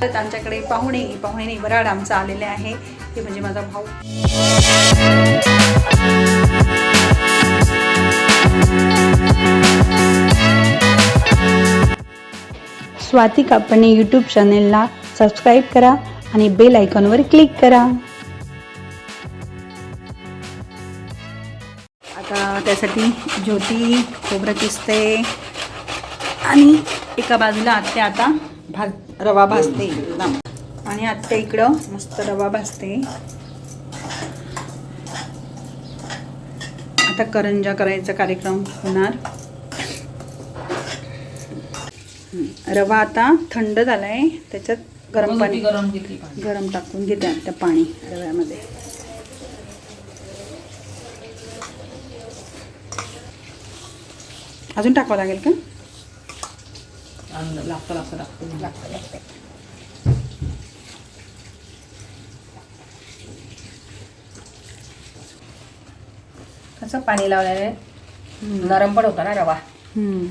परत आमच्याकडे पाहुणे पाहुणे नाही वराड आमचा आलेले आहे. ते म्हणजे माझा भाऊ. स्वाती कापणे यूट्यूब चॅनेलला सबस्क्राईब करा आणि बेल आयकॉनवर क्लिक करा. त्यासाठी ज्योती खोबरं किसते आणि एका बाजूला आत्या आता भाज रवा भाजते. एकदम आणि आत्या इकडं मस्त रवा भाजते. आता करंजा करायचा कार्यक्रम होणार. रवा आता थंड झालाय. त्याच्यात गरम पाणी गरम. गरम टाकून घेते आता पाणी रव्यामध्ये. अजून टाकावं लागेल का. लागतं लागतं लागतं लागतं. लागतं कसं पाणी लावल्याने नरम पण होता ना रवा. हम्म.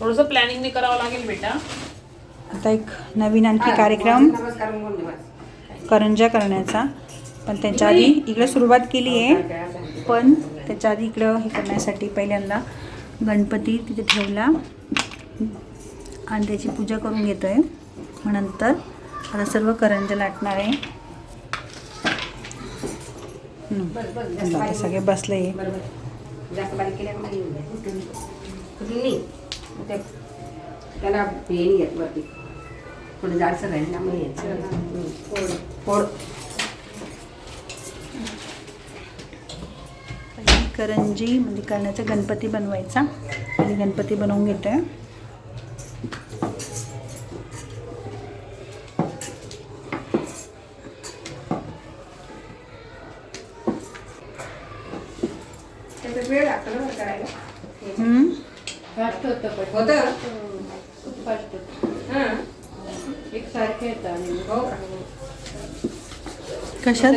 थोडस प्लॅनिंग करावं लागेल बेटा. आता एक नवीन आणखी कार्यक्रम करंजा करण्याचा. पण त्याच्या आधी इकडे सुरुवात केली आहे. पण त्याच्या आधी इकडं हे करण्यासाठी पहिल्यांदा गणपती तिथे ठेवला. आणि त्याची पूजा करून घेतो आहे मग नंतर आता सर्व करंजा लाटणार आहे. सगळे बसले. त्याला हे नाही येत वरती. थोडं जाडसर राहील ना मग यायचं. फोड पहिली करंजी म्हणजे करण्याचा गणपती बनवायचा. पहिली गणपती बनवून घेतोय. त्याचा वेळ लागतो ना करायला. हम्म. होतं हां. एकसारखे येतात आणि हो? कशात.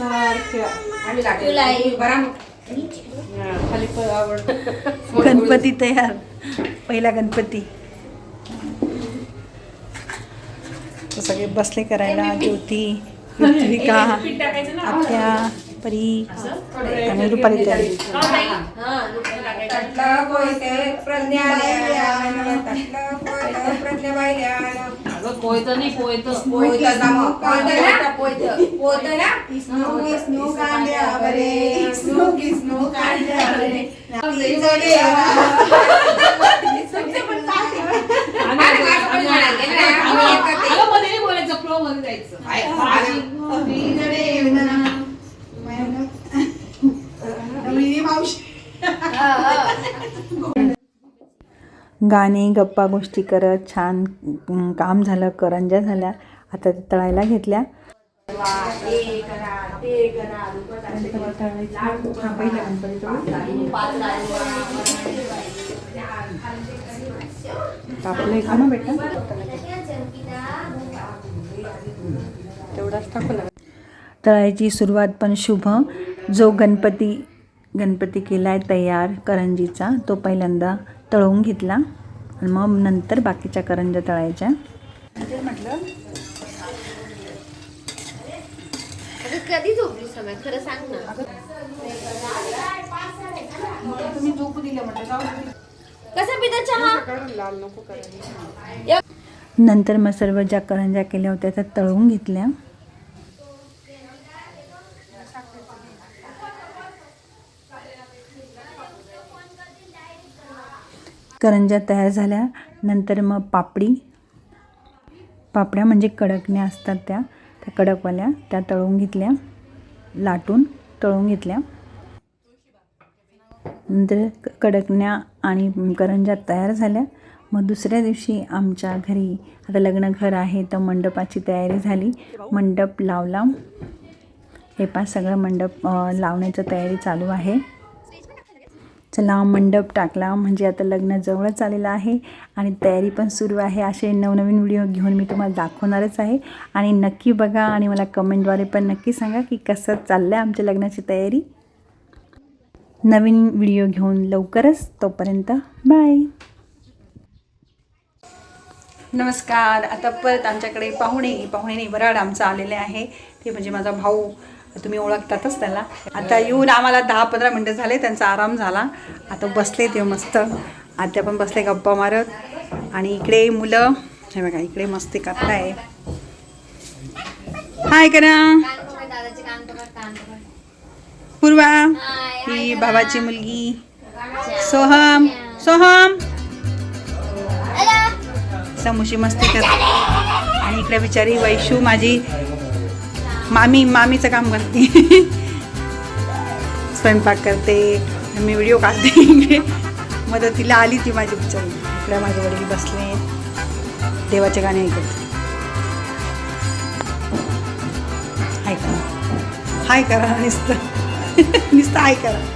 हा, गणपती तयार. पहिला गणपती. सगळे बसले करायला ज्योती ऋत्विका आत्या परी आणि रुपाली तयारी. कोयतं नाही अगं मध्ये बोलायचं फ्लो मध्ये जायचं. मावशी. गाणे गप्पा गोष्टी करत छान काम झालं करंजा झाल्या आता ते तळायला घेतल्या. कापलं का ना बेटा तेवढाच टाकू तळायची सुरुवात पण शुभ. जो गणपती गणपती केला आहे तयार करंजीचा तो पहिल्यांदा तळवून घेतला. आणि मग नंतर बाकीच्या करंज्या तळायच्या. म्हटलं कधी झोपली समय खरं सांग ना. तुम्ही झोपू दिलं म्हटलं कसा पिता चहा? नंतर मग सर्व ज्या करंज्या केल्या होत्या त्या तळून घेतल्या. करंज्या तयार झाल्या. नंतर मग पापडी. पापड्या म्हणजे कडकण्या असतात त्या. त्या कडकवाल्या त्या तळून घेतल्या. लाटून तळून घेतल्या. नंतर क- कडकण्या आणि करंज्या तयार झाल्या. मग दुसऱ्या दिवशी आमच्या घरी आता लग्न घर आहे तर मंडपाची तयारी झाली. मंडप लावला. हे पाच सगळं मंडप लावण्याची तयारी चालू आहे. चला मंडप टाकला. म्हणजे आता लग्न जवळच आलेलं आहे आणि तयारी पण सुरू आहे. असे नवनवीन व्हिडिओ घेऊन मी तुम्हाला दाखवणारच आहे. आणि नक्की बघा आणि मला कमेंटद्वारे पण नक्की सांगा की कसं चाललं आहे आमच्या लग्नाची तयारी. नवीन व्हिडिओ घेऊन लवकरच तोपर्यंत बाय नमस्कार. आता परत आमच्याकडे पाहुणे पाहुणे नाही वराड आमचं आलेले आहे. ते म्हणजे माझा भाऊ. तुम्ही ओळखतातच त्याला. आता येऊन आम्हाला दहा पंधरा मिनटं झाले त्यांचा आराम झाला. आता बसले ते मस्त. आता पण बसले गप्पा मारत. आणि इकडे मुलं हे बघा इकडे मस्ती करताय. हाय करा. पूर्वा ही भावाची मुलगी. सोहम सोहम. समोशी मस्ती करते. आणि इकडे बिचारी वैशू माझी मामी मामीचं काम करते स्वयंपाक करते मी व्हिडिओ काढते मदतीला आली ती माझी बिचारी इकडे माझे वडील बसले देवाचे गाणे ऐकत हाय करा हाय करा नुसतं नुसतं हाय करा